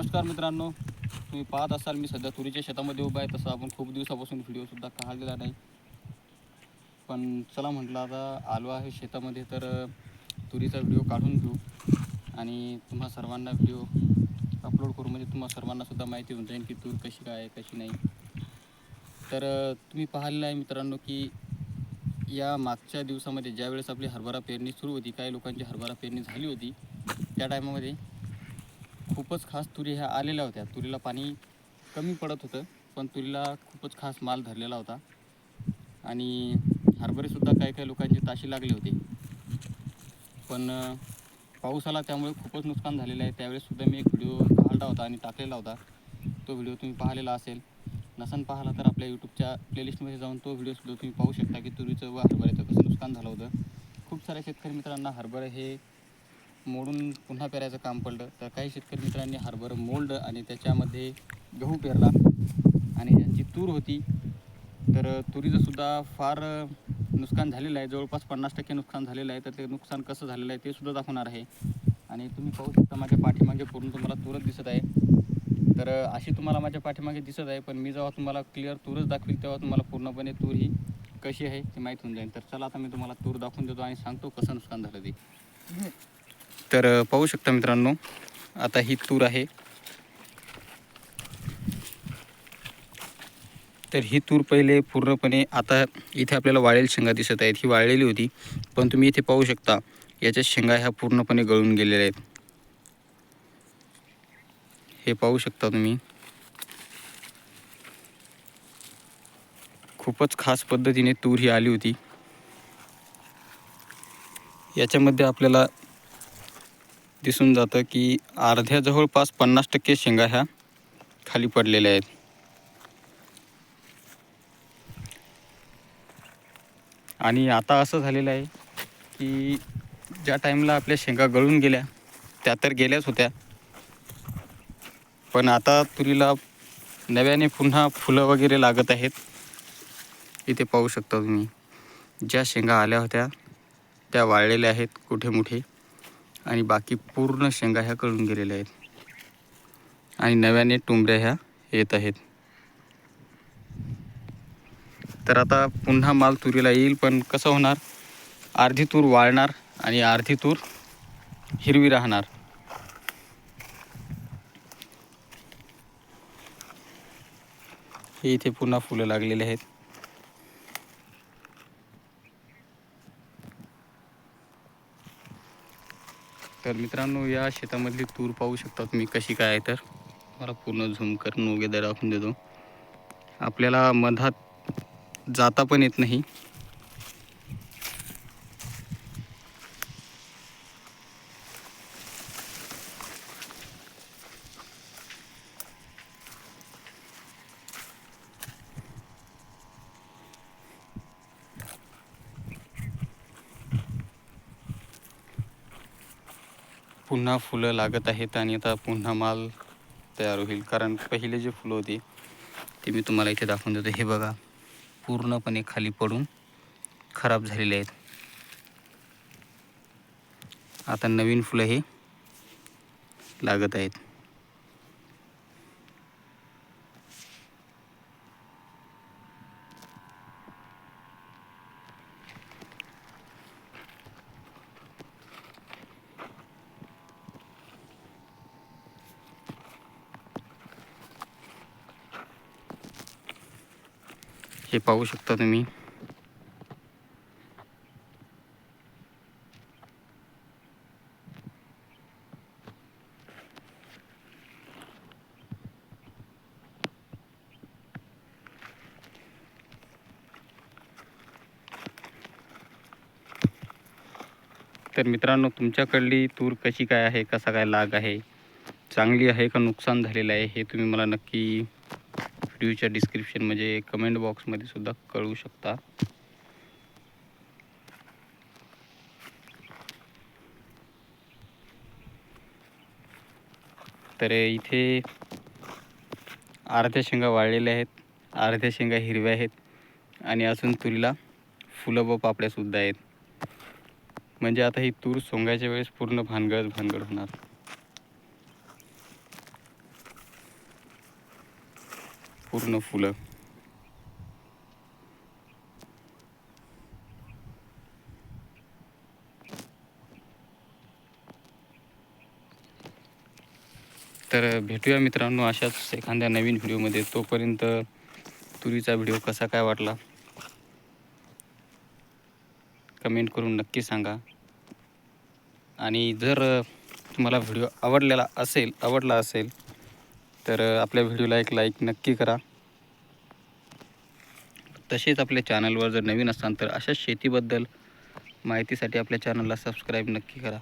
नमस्कार मित्रांनो तुम्ही पाहत असाल मी सध्या तुरीच्या शेतामध्ये उभा आहे तसं आपण खूप दिवसापासून व्हिडिओसुद्धा काढलेला नाही. पण चला म्हटलं आता आलो आहे शेतामध्ये तर तुरीचा व्हिडिओ काढून घेऊ आणि तुम्हा सर्वांना व्हिडिओ अपलोड करू. म्हणजे तुम्हा सर्वांनासुद्धा माहिती होऊन जाईल की तूर कशी काय आहे कशी नाही. तर तुम्ही पाहिलेलं आहे मित्रांनो की या मागच्या दिवसामध्ये ज्यावेळेस आपली हरभरा पेरणी सुरू होती काही लोकांची हरभरा पेरणी झाली होती त्या टायमामध्ये खूपच खास तुरी ह्या आलेल्या होत्या. तुरीला पाणी कमी पडत होतं पण तुरीला खूपच खास माल धरलेला होता. आणि हरभरेसुद्धा काही काही लोकांची ताशी लागली होती. पण पाऊस आला त्यामुळे खूपच नुकसान झालेलं आहे. त्यावेळेससुद्धा मी एक व्हिडिओ काढला होता आणि टाकलेला होता. तो व्हिडिओ तुम्ही पाहिलेला असेल. नसन पाहिला तर आपल्या यूट्यूबच्या प्लेलिस्टमध्ये जाऊन तो व्हिडिओसुद्धा तुम्ही पाहू शकता की तुरीचं व हरभऱ्याचं कसं नुकसान झालं होतं. खूप साऱ्या शेतकरी मित्रांना हरभरे हे मोडून पुन्हा पेरायचं काम पडलं तर काही शेतकरी मित्रांनी हरभरं मोल्ड आणि त्याच्यामध्ये गहू पेरला आणि ज्यांची तूर होती. तर तुरीचंसुद्धा फार नुकसान झालेलं आहे. जवळपास पन्नास टक्के नुकसान झालेलं आहे. तर ते नुकसान कसं झालेलं आहे ते सुद्धा दाखवणार आहे. आणि तुम्ही पाहू शकता माझ्या पाठीमागे पूर्ण तुम्हाला तूरच दिसत आहे. तर अशी तुम्हाला माझ्या पाठीमागे दिसत आहे पण मी जेव्हा तुम्हाला क्लिअर तूरच दाखवील तेव्हा तुम्हाला पूर्णपणे तूर ही कशी आहे ते माहीत होऊन जाईल. तर चला आता मी तुम्हाला तूर दाखवून देतो आणि सांगतो कसं नुकसान झालं ते. तर पाहू शकता मित्रांनो आता ही तूर आहे. तर ही तूर पहिले पूर्णपणे आता इथे आपल्याला वाळेल शेंगा दिसत आहेत. ही वाळलेली होती पण तुम्ही इथे पाहू शकता याच्या शेंगा ह्या पूर्णपणे गळून गेलेल्या आहेत. हे पाहू शकता तुम्ही. खूपच खास पद्धतीने तूर ही आली होती. याच्यामध्ये आपल्याला दिसून जातं की अर्ध्या जवळपास पन्नास टक्के शेंगा ह्या खाली पडलेल्या आहेत. आणि आता असं झालेलं आहे की ज्या टाईमला आपल्या शेंगा गळून गेल्या त्या तर गेल्याच होत्या. पण आता तुरीला नव्याने पुन्हा फुलं वगैरे लागत आहेत. इथे पाहू शकता तुम्ही ज्या शेंगा आल्या होत्या त्या वाळलेल्या आहेत कुठे मोठे आणि बाकी पूर्ण शेंगा ह्या कळून गेलेल्या आहेत. आणि नव्याने टुंबऱ्या ह्या येत आहेत. तर आता पुन्हा माल तुरीला येईल पण कसं होणार? अर्धी तूर वाळणार आणि अर्धी तूर हिरवी राहणार. हे इथे पुन्हा फुलं लागलेले आहेत. तर मित्रांनो या शेतामधली तूर पाहू शकता तुम्ही कशी काय आहे तर. मला पूर्ण झूम करून वगैरे दाखवून देतो. आपल्याला मधात जाता पण येत नाही. पुन्हा फुलं लागत आहेत आणि आता पुन्हा माल तयार होईल. कारण पहिले जे फुलं होती ते मी तुम्हाला इथे दाखवून देतो. हे बघा पूर्णपणे खाली पडून खराब झालेले आहेत. आता नवीन फुलं हे लागत आहेत. हे पाहू शकता तुम्ही. तर मित्रांनो तुमच्याकडली तूर कशी काय आहे कसा काय लाग आहे चांगली आहे का नुकसान झालेलं आहे हे तुम्ही मला नक्की व्हिडिओच्या डिस्क्रिप्शन म्हणजे कमेंट बॉक्समध्ये सुद्धा कळू शकता. तर इथे अर्ध्या शेंगा वाळलेल्या आहेत अर्ध्या शेंगा हिरव्या आहेत आणि अजून तुरीला फुलं व पापड्यासुद्धा आहेत. म्हणजे आता ही तूर सोंगायच्या वेळेस पूर्ण भानगड भानगड होणार. पूर्ण फुलं तर भेटूया मित्रांनो अशाच एखाद्या नवीन व्हिडिओमध्ये. तोपर्यंत तुरीचा व्हिडिओ कसा काय वाटला? कमेंट करून नक्की सांगा. आणि जर तुम्हाला व्हिडिओ आवडलेला असेल आवडला असेल तर आपल्या व्हिडिओला एक लाईक नक्की करा. तसेच आपल्या चॅनलवर जर नवीन असाल तर अशाच शेतीबद्दल माहितीसाठी आपल्या चॅनलला सबस्क्राईब नक्की करा.